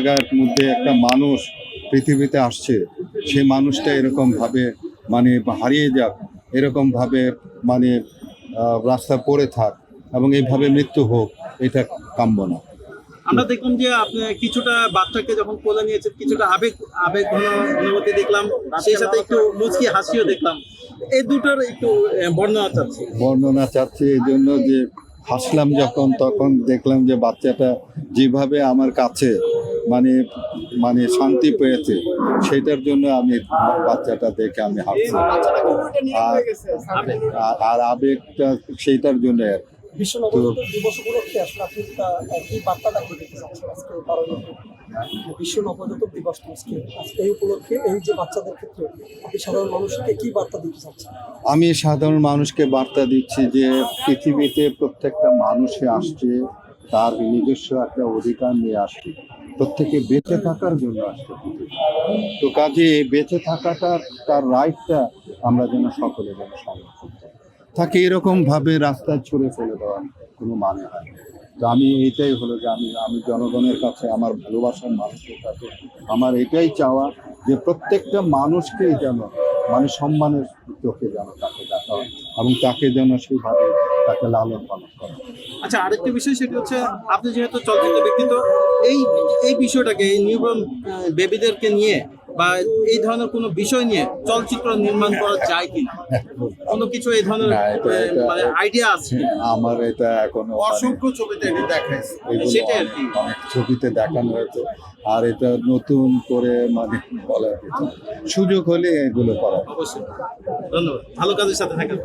জায়গার মধ্যে একটা মানুষ পৃথিবীতে আসছে সে মানুষটা এরকম ভাবে মানে হারিয়ে যাক এরকম ভাবে মানে আহ, রাস্তায় পড়ে থাক এবং এইভাবে মৃত্যু হোক এটা কাম্য না আমরা দেখলাম যে আপনি কিছুটা বাচ্চাকে যখন কোলে নিয়েছেন কিছুটা আবেগ আবেগ ঘন অনুভূতি দেখলাম সেই সাথে একটু মুচকি হাসিও দেখলাম। এই দুটোর একটু বর্ণনা চাচ্ছি। বর্ণনা চাচ্ছি এই জন্য যে হাসলাম যখন তখন দেখলাম যে বাচ্চাটা যেভাবে আমার কাছে মানে মানে শান্তি পেয়েছে সেটার জন্য আমি বাচ্চাটা দেখে আমি হাসছি আর আর- আবেগটা সেইটার জন্য। আর বিশ্ব নবজাতক দিবস উপলক্ষে আসলে আপনি তা- কি বার্তাটা কি দিতে চাচ্ছেন আজকে বারো বিশ্ব নবজাতক দিবস তো আজকে। আজকে এই উপলক্ষে এই যে বাচ্চাদের ক্ষেত্রে আপনি সাধারণ মানুষকে কি বার্তা দিতে চাচ্ছেন? আমি সাধারণ মানুষকে বার্তা দিচ্ছি যে পৃথিবীতে প্রত্যেকটা মানুষে আসছে তার নিজস্ব একটা অধিকার নিয়ে আসবে প্রত্যেকে বেঁচে থাকার জন্য পৃথিবীতে। তো কাজে বেঁচে থাকাটা তার রাইটটা আমরা যেন সকলে যেন সংরক্ষণ করি তাকে এরকম ভাবে রাস্তায় ছুড়ে ফেলে দেওয়ার কোনো মানে হয়। তো আমি এটাই হলো যে আমি আমি জনগণের কাছে, আমার ভালোবাসার মানুষের কাছে, আমার এটাই চাওয়া যে প্রত্যেকটা মানুষকেই যেন মানে সম্মানের চোখে যেন তাকে এবং তাকে যেন সেইভাবে তাকে লালন পালন করা। হয়। আচ্ছা আরেকটা বিষয় সেটা হচ্ছে আপনি যেহেতু চলচ্চিত্র ব্যক্তিত্ব এই এই বিষয়টাকে এই নিউবর্ন বেবিদেরকে নিয়ে বা এই ধরনের কোনো বিষয় নিয়ে চলচ্চিত্র নির্মাণ করা যায় কি কোনো কিছু এই ধরনের এটা- মানে আইডিয়া আছে আমার এটা এখনও মানে অসংখ্য ছবিতে এটা দেখাইছে। সেটাই আর কি। অনেক ছবিতে দেখানো হয়েছে। আর এটা নতুন করে মানে কিছু সুযোগ হলে এগুলো করা অবশ্যই। ধন্যবাদ। ভালো কাজের সাথে থাকেন।